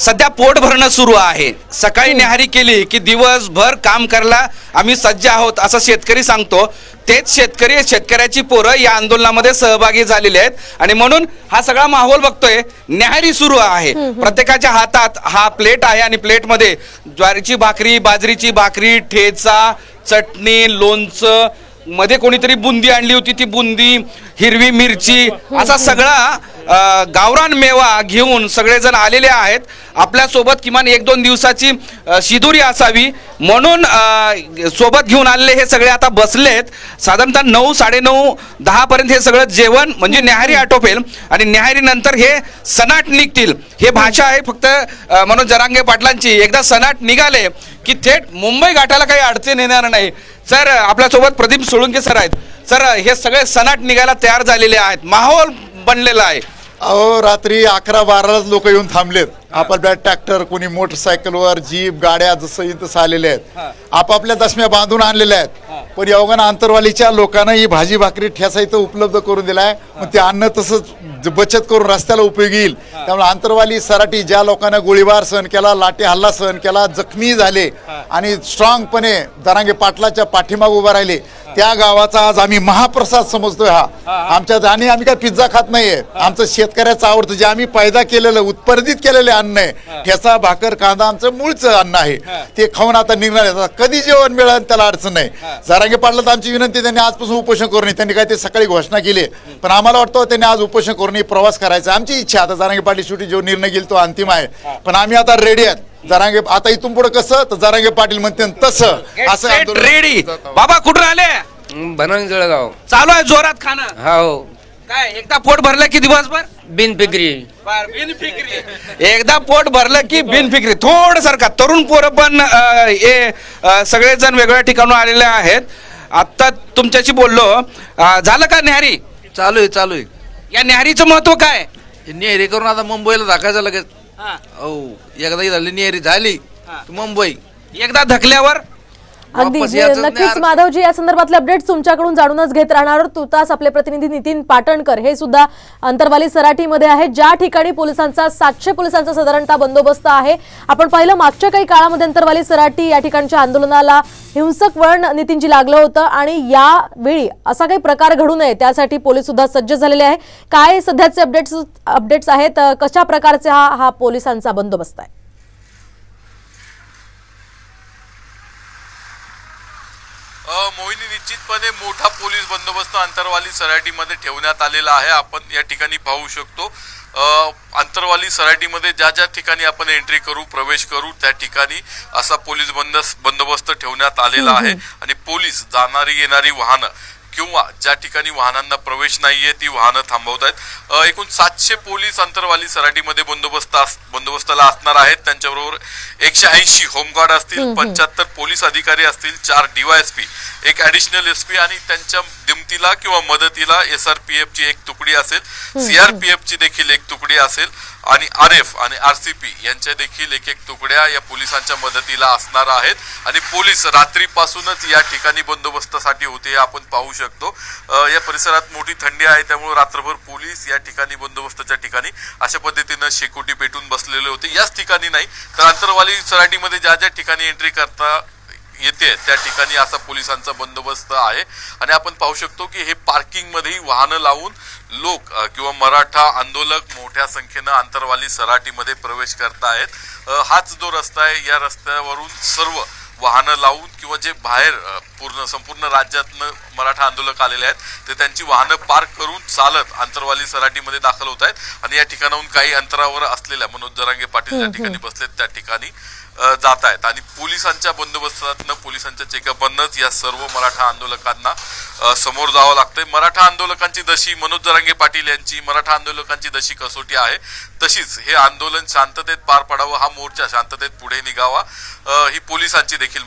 सध्या पोट भरणं सुरू आहे. सकाळी न्याहारी केली की दिवसभर काम करायला आम्ही सज्ज आहोत असं शेतकरी सांगतो. तेच शेतकरी शेतकऱ्याची पोरं या आंदोलनामध्ये सहभागी झालेले आहेत. आणि म्हणून हा सगळा माहोल बघतोय न्याहारी सुरू आहे. प्रत्येकाच्या हातात हा प्लेट आहे आणि प्लेटमध्ये ज्वारीची भाकरी बाजरीची भाकरी ठेचा चटणी लोणचं मध्ये कोणीतरी बुंदी आणली होती ती बुंदी हिरवी मिरची असा सगळा गावरान मेवा घेऊन सगळेजण आलेले आहेत. आपल्यासोबत किमान एक दोन दिवसाची शिदुरी असावी. म्हणून सोबत घेऊन आलेले हे सगळे आता बसलेत. साधारणतः नऊ साडेनऊ दहापर्यंत हे सगळं जेवण म्हणजे न्याहारी आटोपेल आणि न्याहारीनंतर हे सनाट निघतील. हे भाषा आहे फक्त मनोज जरांगे पाटलांची. एकदा सनाट निघाले की थेट मुंबई घाटाला काही अडचण येणार नाही. सर आपल्यासोबत प्रदीप सोळुंके सर आहेत. सर हे सगळे सनाट निघायला तयार झालेले आहेत. माहोल बनलेला आहे. अहो रात्री अकरा बारालाच लोक येऊन थांबलेत. आपापल्या ट्रॅक्टर कोणी मोटरसायकलवर जीप गाड्या जसं येईल तसं आलेले आहेत आपापल्या दशम्या बांधून आणलेल्या आहेत. पण योगानं आंतरवालीच्या लोकांना ही भाजी भाकरी ठेसा इथं उपलब्ध करून दिलाय. मग ते अन्न तसंच बचत करून रस्त्याला उपयोगी येईल. त्यामुळे आंतरवाली सराठी ज्या लोकांना गोळीबार सहन केला लाठी हल्ला सहन केला जखमी झाले आणि स्ट्रॉंगपणे दरांगे पाटलाच्या पाठीमाग उभा राहिले त्या गावाचा आज आम्ही महाप्रसाद समजतोय हा. आमच्या आणि आम्ही काय पिझ्झा खात नाहीये. आमचं शेतकऱ्याचं आवडतं. जे आम्ही पैदा केलेलं उत्पादित केलेले अन्न आहे ठेचा भाकर कांदा आमचं मूळचं अन्न आहे. ते खाऊन आता निघणार कधी जेवण मिळेल त्याला अडचण नाही. जरांगे पाटला तर आमची विनंती त्यांनी आजपासून उपोषण करू नये. त्यांनी काय ते सकाळी घोषणा केली पण आम्हाला वाटतं त्यांनी आज उपोषण करू नये प्रवास करायचा आमची इच्छा आता जरांगे पाटील शेवटी जो निर्णय घेईल तो अंतिम आहे. पण आम्ही आता रेडी आहेत. जरांगे आता इथून पुढे कसं? तर जरांगे पाटील म्हणते तसं. असं आंदोलन- रेडी बाबा कुठून आले? बनवून जळगाव. चालू आहे जोरात खाणं. हो काय एकदा पोट भरलं की दिवसभर? बिन पिकरी बिनफिक्री एकदा पोट भरलं की बिनफिक्री थोडं सारखा तरुण पोरं पण अं, हे अं, सगळेजण वेगवेगळ्या ठिकाणून आलेले आहेत. आता तुमच्याशी बोललो. अं, झालं का न्याहारी चालू आहे चालू आहे. या न्याहारीचं महत्त्व काय? नेहरी करून आता मुंबईला दाखायचं लगेच. हो. एकदा झाली नेहरी झाली मुंबई. एकदा धकल्यावर अगदी नक्कीच. माधवजी या संदर्भातले अपडेट्स तुमच्याकडून जाणूनच घेत राहणार तुर्तास आपले प्रतिनिधी नितीन पाटणकर हे सुद्धा अंतरवाली सराटीमध्ये आहेत ज्या ठिकाणी पोलिसांचा सातशे पोलिसांचा साधारणतः बंदोबस्त आहे आपण पाहिलं मागच्या काही काळामध्ये अंतरवाली सराटी या ठिकाणच्या आंदोलनाला हिंसक वळण नितीनजी लागलं होतं आणि यावेळी असा काही प्रकार घडू नये त्यासाठी पोलीस सुद्धा सज्ज झालेले आहे. काय सध्याचे अपडेट्स अपडेट्स आहेत? कशा प्रकारचे हा हा पोलिसांचा बंदोबस्त आहे? मोहिनी निश्चितपणे मोठा पोलीस बंदोबस्त अंतरवाली सराटीमध्ये ठेवण्यात आलेला आहे. आपण या ठिकाणी पाहू शकतो. अ, अंतरवाली सराटीमध्ये ज्या ज्या ठिकाणी आपण एंट्री करू प्रवेश करू त्या ठिकाणी असा पोलीस बंद बंदोबस्त ठेवण्यात आलेला आहे. आणि पोलीस जाणारी येणारी वाहनं किंवा ज्या ठिकाणी वाहनांना प्रवेश नाहीये ती वाहनं थांबवत आहेत एकूण सातशे पोलीस अंतरवाली सराटीमध्ये बंदोबस्त बंदोबस्ताला असणार आहेत. त्यांच्याबरोबर एकशे ऐंशी होमगार्ड असतील पंच्याहत्तर पोलीस अधिकारी असतील चार डीवायएसपी एक ऍडिशनल एसपी आणि त्यांच्या दिमतीला किंवा मदतीला एसआरपीएफ ची एक तुकडी असेल. सीआरपीएफ ची देखील एक तुकडी असेल. आणि आर एफ आणि आर सी पी यांच्या देखील एक एक तुकड्या या पोलिसांच्या मदतीला असणार आहेत. आणि पोलीस रात्रीपासूनच या ठिकाणी बंदोबस्तासाठी होते हे आपण पाहू शकतो. या परिसरात मोठी थंडी आहे त्यामुळे रात्रभर पोलीस या ठिकाणी बंदोबस्ताच्या ठिकाणी अशा पद्धतीनं शेकोटी पेटून बसलेले होते. याच ठिकाणी नाही तर अंतरवाली सराटीमध्ये ज्या ज्या ठिकाणी एंट्री करता येते. त्या ठिकाणी असा पोलिसांचा बंदोबस्त आहे. आणि आपण पाहू शकतो की हे पार्किंग मध्येही वाहनं लावून लोक किंवा मराठा आंदोलक मोठ्या संख्येनं आंतरवाली सराटीमध्ये प्रवेश करतायत. हाच जो रस्ता आहे या रस्त्यावरून सर्व वाहनं लावून किंवा जे बाहेर पूर्ण संपूर्ण राज्यातनं मराठा आंदोलक आलेले आहेत ते त्यांची वाहनं पार्क करून चालत आंतरवाली सराटीमध्ये दाखल होत आहेत आणि या ठिकाणाहून काही अंतरावर असलेल्या मनोज जरांगे पाटील ज्या ठिकाणी बसलेत. त्या ठिकाणी जात आहेत. आणि पोलिसांच्या बंदोबस्तातनं पोलिसांच्या चेकअपमधनंच या सर्व मराठा आंदोलकांना समोर जावं लागतंय. मराठा आंदोलकांची दशी मनोज जरांगे पाटील यांची मराठा आंदोलकांची जशी कसोटी आहे. तशीच हे आंदोलन शांततेत पार पडावं हा मोर्चा शांततेत पुढे निघावा ही पोलिसांची देखील